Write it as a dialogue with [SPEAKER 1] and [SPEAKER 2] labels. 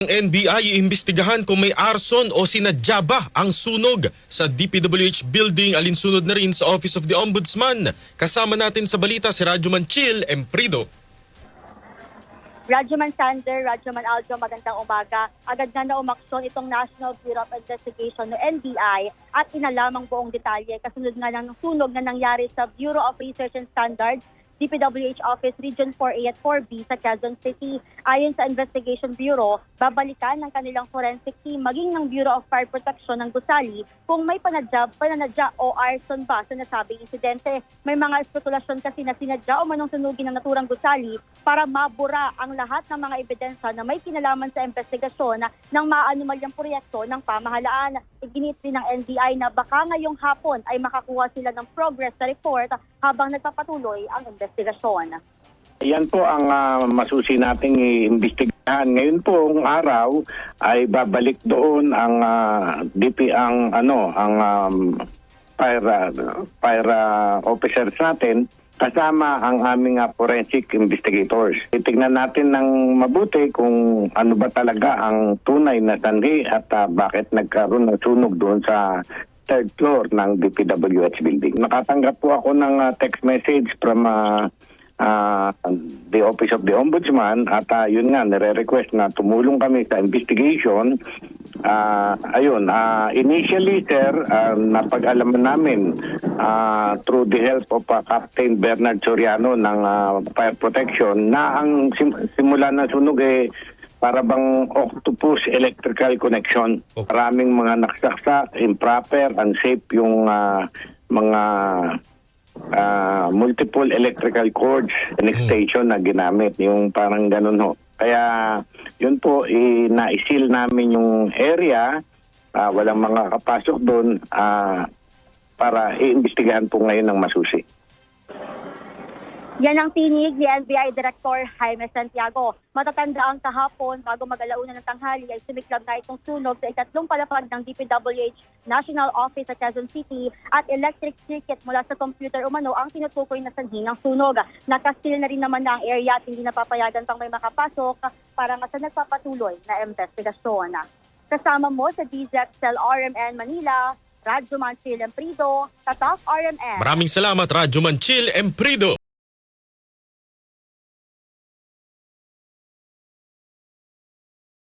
[SPEAKER 1] NBI iimbestigahan kung may arson o sinadya ba ang sunog sa DPWH building alinsunod na rin sa Office of the Ombudsman. Kasama natin sa balita si Radyo Manchil Emprido.
[SPEAKER 2] Radyoman Sander, Radyoman Aljo, magandang umaga. Agad na naumaksyon itong National Bureau of Investigation o NBI at inalamang buong detalye kasunod nga ng sunog na nangyari sa Bureau of Research and Standards DPWH Office Region 4A at 4B sa Quezon City. Ayon sa Investigation Bureau, babalikan ng kanilang forensic team maging ng Bureau of Fire Protection ng Gusali kung may panadya, pananadya o arson ba sa nasabing insidente. May mga espekulasyon kasi na sinadya o manong sunugin ng naturang Gusali para mabura ang lahat ng mga ebidensya na may kinalaman sa investigasyon ng maanumalyang proyekto ng pamahalaan. Iginit rin ng NBI na baka ngayong hapon ay makakuha sila ng progress sa report habang nagpapatuloy ang investigasyon.
[SPEAKER 3] Yan po ang ah, masusi nating iimbestigahan. Ngayon po ang araw ay babalik doon ang ah, DP ang ano ang um, fire ah, ah, officers natin kasama ang aming ah, forensic investigators. Titingnan natin ng mabuti kung ano ba talaga ang tunay na sanhi at ah, bakit nagkaroon ng sunog doon sa third floor ng DPWH building. Nakatanggap po ako ng ah, text message from ah, ah, the Office of the Ombudsman at ah, yun nga, nire-request na tumulong kami sa investigation. Ah, ayun, ah, initially sir, ah, napag-alaman namin ah, through the help of ah, Captain Bernard Soriano ng ah, Fire Protection na ang sim- simula ng sunog eh para bang octopus electrical connection.
[SPEAKER 1] Okay.
[SPEAKER 3] Maraming mga naksaksak, improper, unsafe yung ah, mga ah, multiple electrical cords and extension na ginamit. Yung parang ganun ho. Kaya yun po, eh, na-seal namin yung area. ah, walang mga kapasok doon ah, para iimbestigahan po ngayon ng masusi.
[SPEAKER 2] Yan ang tinig ni NBI Director Jaime Santiago. Matatanda ang kahapon bago mag-alauna ng tanghali ay sumiklab na itong sunog sa ikatlong palapag ng DPWH National Office sa Quezon City at electric circuit mula sa computer umano ang tinutukoy na sanhi ng sunog. Nakasil na rin naman na ang area at hindi napapayagan pang may makapasok para nga sa nagpapatuloy na investigasyon. Kasama mo sa Cell RMN Manila, Radyo Manchil Emprido, Tatak RMN.
[SPEAKER 1] Maraming salamat Radyo Manchil Emprido.